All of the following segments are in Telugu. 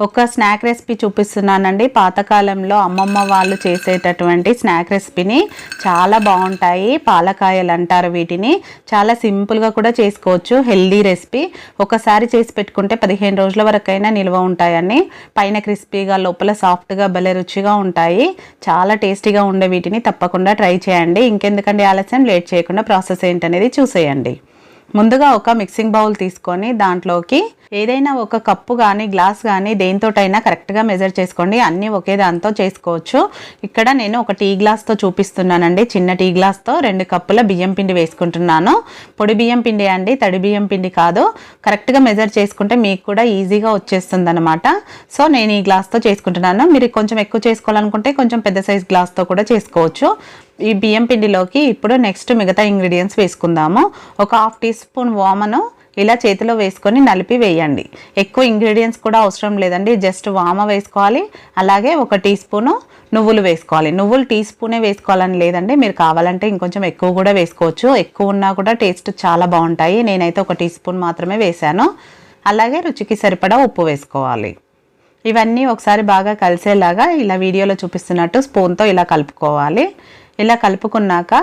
ఒక స్నాక్ రెసిపీ చూపిస్తున్నానండి. పాతకాలంలో అమ్మమ్మ వాళ్ళు చేసేటటువంటి స్నాక్ రెసిపీని చాలా బాగుంటాయి. పాలకాయలు అంటారు వీటిని. చాలా సింపుల్గా కూడా చేసుకోవచ్చు. Healthy recipe. ఒకసారి చేసి పెట్టుకుంటే పదిహేను రోజుల వరకైనా నిల్వ ఉంటాయని పైన క్రిస్పీగా లోపల సాఫ్ట్గా భలే రుచిగా ఉంటాయి. చాలా టేస్టీగా ఉండే వీటిని తప్పకుండా ట్రై చేయండి. ఇంకెందుకండి ఆలస్యం? లేట్ చేయకుండా ప్రాసెస్ ఏంటనేది చూసేయండి. ముందుగా ఒక మిక్సింగ్ బౌల్ తీసుకొని దాంట్లోకి ఏదైనా ఒక కప్పు కానీ గ్లాస్ కానీ దేనితోటైనా కరెక్ట్గా మెజర్ చేసుకోండి. అన్నీ ఒకే దాంతో చేసుకోవచ్చు. ఇక్కడ నేను ఒక టీ గ్లాస్తో చూపిస్తున్నానండి. చిన్న టీ గ్లాస్తో రెండు కప్పుల బియ్యం పిండి వేసుకుంటున్నాను. పొడి బియ్యం పిండి అండి తడి బియ్యం పిండి కాదు. కరెక్ట్గా మెజర్ చేసుకుంటే మీకు కూడా ఈజీగా వచ్చేస్తుంది అనమాట సో నేను ఈ గ్లాస్తో చేసుకుంటున్నాను. మీరు కొంచెం ఎక్కువ చేసుకోవాలనుకుంటే కొంచెం పెద్ద సైజ్ గ్లాస్తో కూడా చేసుకోవచ్చు. ఈ బియ్యం పిండిలోకి ఇప్పుడు నెక్స్ట్ మిగతా ఇంగ్రీడియంట్స్ వేసుకుందాము. ఒక హాఫ్ టీ స్పూన్ వామను ఇలా చేతిలో వేసుకొని నలిపి వేయండి. ఎక్కువ ఇంగ్రీడియంట్స్ కూడా అవసరం లేదండి. జస్ట్ వామ వేసుకోవాలి. అలాగే ఒక టీ స్పూను నువ్వులు వేసుకోవాలి. నువ్వులు టీ స్పూనే వేసుకోవాలని లేదండి. మీరు కావాలంటే ఇంకొంచెం ఎక్కువ కూడా వేసుకోవచ్చు. ఎక్కువ ఉన్నా కూడా టేస్ట్ చాలా బాగుంటాయి. నేనైతే ఒక టీ స్పూన్ మాత్రమే వేశాను. అలాగే రుచికి సరిపడా ఉప్పు వేసుకోవాలి. ఇవన్నీ ఒకసారి బాగా కలిసేలాగా ఇలా వీడియోలో చూపిస్తున్నట్టు స్పూన్తో ఇలా కలుపుకోవాలి. ఇలా కలుపుకున్నాక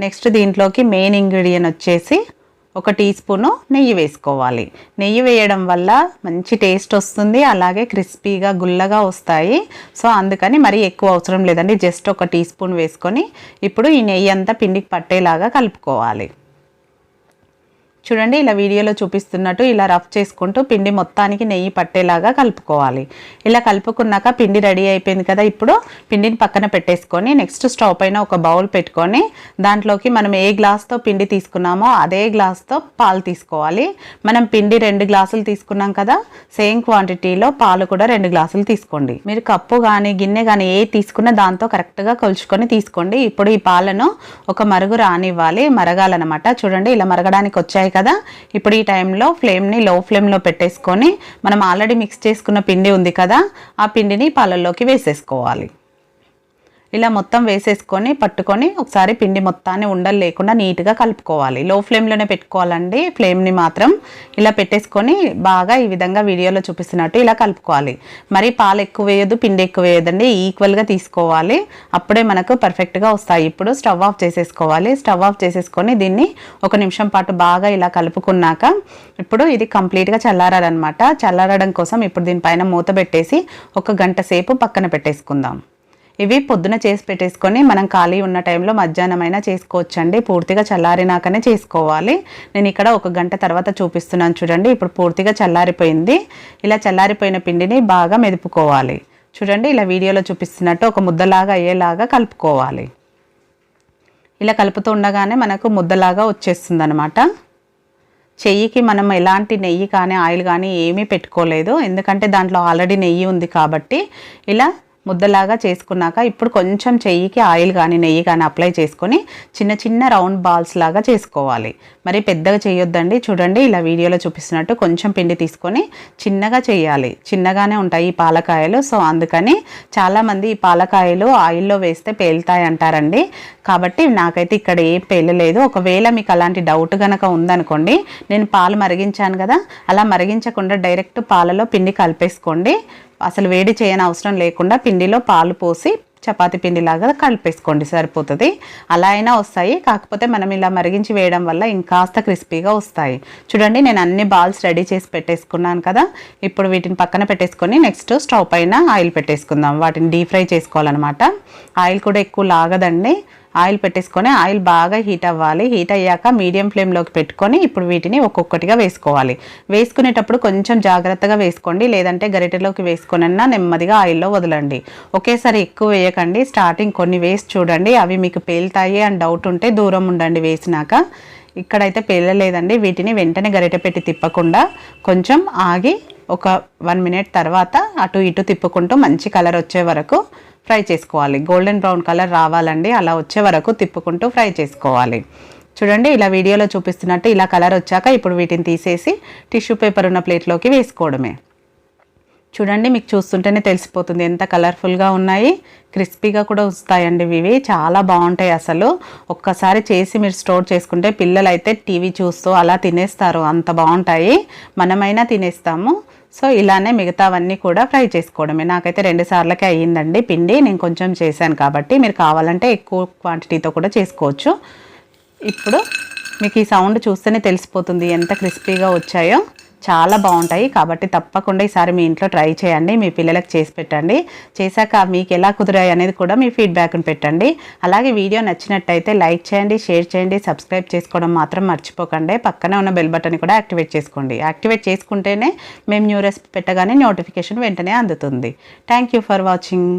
నెక్స్ట్ దీంట్లోకి మెయిన్ ఇంగ్రీడియంట్ వచ్చేసి ఒక టీ స్పూను నెయ్యి వేసుకోవాలి. నెయ్యి వేయడం వల్ల మంచి టేస్ట్ వస్తుంది అలాగే క్రిస్పీగా గుల్లగా వస్తాయి. సో అందుకని మరీ ఎక్కువ అవసరం లేదండి జస్ట్ ఒక టీ స్పూన్ వేసుకొని ఇప్పుడు ఈ నెయ్యి అంతా పిండికి పట్టేలాగా కలుపుకోవాలి. చూడండి ఇలా వీడియోలో చూపిస్తున్నట్టు ఇలా రఫ్ చేసుకుంటూ పిండి మొత్తానికి నెయ్యి పట్టేలాగా కలుపుకోవాలి. ఇలా కలుపుకున్నాక పిండి రెడీ అయిపోయింది కదా ఇప్పుడు పిండిని పక్కన పెట్టేసుకొని నెక్స్ట్ స్టవ్ పైన ఒక బౌల్ పెట్టుకొని దాంట్లోకి మనం ఏ గ్లాస్తో పిండి తీసుకున్నామో అదే గ్లాస్తో పాలు తీసుకోవాలి. మనం పిండి రెండు గ్లాసులు తీసుకున్నాం కదా సేమ్ క్వాంటిటీలో పాలు కూడా రెండు గ్లాసులు తీసుకోండి. మీరు కప్పు కానీ గిన్నె కానీ ఏ తీసుకున్నా దాంతో కరెక్ట్గా కొలుచుకొని తీసుకోండి. ఇప్పుడు ఈ పాలను ఒక మరుగు రానివ్వాలి మరగాలన్నమాట. చూడండి ఇలా మరగడానికి వచ్చాయి కదా? ఇప్పుడు ఈ టైంలో ఫ్లేమ్ని లో ఫ్లేమ్లో పెట్టేసుకొని మనం ఆల్రెడీ మిక్స్ చేసుకున్న పిండి ఉంది కదా ఆ పిండిని పాలల్లోకి వేసేసుకోవాలి. ఇలా మొత్తం వేసేసుకొని పట్టుకొని ఒకసారి పిండి మొత్తాన్ని ఉండలు లేకుండా నీట్గా కలుపుకోవాలి. లో ఫ్లేమ్లోనే పెట్టుకోవాలండి. ఫ్లేమ్ని మాత్రం ఇలా పెట్టేసుకొని బాగా ఈ విధంగా వీడియోలో చూపిస్తున్నట్టు ఇలా కలుపుకోవాలి. మరి పాలు ఎక్కువ వేయదు పిండి ఎక్కువ వేయదండి ఈక్వల్గా తీసుకోవాలి. అప్పుడే మనకు పర్ఫెక్ట్గా వస్తాయి. ఇప్పుడు స్టవ్ ఆఫ్ చేసేసుకోవాలి. స్టవ్ ఆఫ్ చేసేసుకొని దీన్ని ఒక నిమిషం పాటు బాగా ఇలా కలుపుకున్నాక ఇప్పుడు ఇది కంప్లీట్గా చల్లారాలన్నమాట. చల్లారడం కోసం ఇప్పుడు దీనిపైన మూత పెట్టేసి ఒక గంట సేపు పక్కన పెట్టేసుకుందాం. ఇవి పొద్దున చేసి పెట్టేసుకొని మనం ఖాళీ ఉన్న టైంలో మధ్యాహ్నమైనా చేసుకోవచ్చండి. పూర్తిగా చల్లారినాకనే చేసుకోవాలి. నేను ఇక్కడ ఒక గంట తర్వాత చూపిస్తున్నాను చూడండి. ఇప్పుడు పూర్తిగా చల్లారిపోయింది. ఇలా చల్లారిపోయిన పిండిని బాగా మెదుపుకోవాలి. చూడండి ఇలా వీడియోలో చూపిస్తున్నట్టు ఒక ముద్దలాగా అయ్యేలాగా కలుపుకోవాలి. ఇలా కలుపుతూ ఉండగానే మనకు ముద్దలాగా వచ్చేస్తుంది అనమాట చెయ్యికి మనం ఎలాంటి నెయ్యి కానీ ఆయిల్ కానీ ఏమీ పెట్టుకోలేదు. ఎందుకంటే దాంట్లో ఆల్రెడీ నెయ్యి ఉంది కాబట్టి ఇలా ముద్దలాగా చేసుకున్నాక ఇప్పుడు కొంచెం చెయ్యికి ఆయిల్ కానీ నెయ్యి కానీ అప్లై చేసుకొని చిన్న చిన్న రౌండ్ బాల్స్ లాగా చేసుకోవాలి. మరి పెద్దగా చేయొద్దండి చూడండి ఇలా వీడియోలో చూపిస్తున్నట్టు కొంచెం పిండి తీసుకొని చిన్నగా చేయాలి చిన్నగానే ఉంటాయి ఈ పాలకాయలు. సో అందుకని చాలామంది ఈ పాలకాయలు ఆయిల్లో వేస్తే పేలుతాయి అంటారండి కాబట్టి నాకైతే ఇక్కడ ఏం పేలలేదు ఒకవేళ మీకు అలాంటి డౌట్ కనుక ఉందనుకోండి నేను పాలు మరిగించాను కదా అలా మరిగించకుండా డైరెక్ట్ పాలలో పిండి కలిపేసుకోండి. అసలు వేడి చేయని అవసరం లేకుండా పిండిలో పాలు పోసి చపాతి పిండిలాగా కలిపేసుకోండి సరిపోతుంది. అలా అయినా వస్తాయి కాకపోతే మనం ఇలా మరిగించి వేయడం వల్ల ఇంకాస్త క్రిస్పీగా వస్తాయి. చూడండి నేను అన్ని బాల్స్ రెడీ చేసి పెట్టేసుకున్నాను కదా. ఇప్పుడు వీటిని పక్కన పెట్టేసుకొని నెక్స్ట్ స్టవ్ పైన ఆయిల్ పెట్టేసుకుందాం. వాటిని డీప్ ఫ్రై చేసుకోవాలన్నమాట. ఆయిల్ కూడా ఎక్కువ లాగదండి. ఆయిల్ పెట్టేసుకొని ఆయిల్ బాగా హీట్ అవ్వాలి. హీట్ అయ్యాక మీడియం ఫ్లేమ్లోకి పెట్టుకొని ఇప్పుడు వీటిని ఒక్కొక్కటిగా వేసుకోవాలి. వేసుకునేటప్పుడు కొంచెం జాగ్రత్తగా వేసుకోండి. లేదంటే గరిటెలోకి వేసుకొనన్నా నెమ్మదిగా ఆయిల్లో వదలండి. ఒకేసారి ఎక్కువ వేయకండి. స్టార్టింగ్ కొన్ని వేసి చూడండి. అవి మీకు పేలుతాయి అని డౌట్ ఉంటే దూరం ఉండండి వేసినాక. ఇక్కడైతే పేలలేదండి. వీటిని వెంటనే గరిటె పెట్టి తిప్పకుండా కొంచెం ఆగి ఒక వన్ మినిట్ తర్వాత అటు ఇటు తిప్పుకుంటూ మంచి కలర్ వచ్చే వరకు ఫ్రై చేసుకోవాలి. గోల్డెన్ బ్రౌన్ కలర్ రావాలండి. అలా వచ్చే వరకు తిప్పుకుంటూ ఫ్రై చేసుకోవాలి. చూడండి ఇలా వీడియోలో చూపిస్తున్నట్టు ఇలా కలర్ వచ్చాక ఇప్పుడు వీటిని తీసేసి టిష్యూ పేపర్ ఉన్న ప్లేట్లోకి వేసుకోవడమే. చూడండి మీకు చూస్తుంటేనే తెలిసిపోతుంది ఎంత కలర్ఫుల్గా ఉన్నాయి. క్రిస్పీగా కూడా వస్తాయండి ఇవి. చాలా బాగుంటాయి అసలు. ఒక్కసారి చేసి మీరు స్టోర్ చేసుకుంటే పిల్లలు అయితే టీవీ చూస్తూ అలా తినేస్తారు. అంత బాగుంటాయి. మనమైనా తినేస్తాము. సో ఇలానే మిగతావన్నీ కూడా ఫ్రై చేసుకోవడమే. నాకైతే రెండు సార్లకే అయ్యిందండి పిండి. నేను కొంచెం చేశాను కాబట్టి మీరు కావాలంటే ఎక్కువ క్వాంటిటీతో కూడా చేసుకోవచ్చు. ఇప్పుడు మీకు ఈ సౌండ్ చూస్తేనే తెలిసిపోతుంది ఎంత క్రిస్పీగా వచ్చాయో. చాలా బాగుంటాయి. కాబట్టి తప్పకుండా ఈసారి మీ ఇంట్లో ట్రై చేయండి. మీ పిల్లలకు చేసి పెట్టండి. చేశాక మీకు ఎలా కుదిరాయి అనేది కూడా మీ ఫీడ్బ్యాక్ని పెట్టండి. అలాగే వీడియో నచ్చినట్టయితే లైక్ చేయండి షేర్ చేయండి సబ్స్క్రైబ్ చేసుకోవడం మాత్రం మర్చిపోకండి. పక్కనే ఉన్న బెల్ బటన్ కూడా యాక్టివేట్ చేసుకోండి. యాక్టివేట్ చేసుకుంటేనే మేము న్యూ రెసిపీ పెట్టగానే నోటిఫికేషన్ వెంటనే అందుతుంది. Thank you for watching.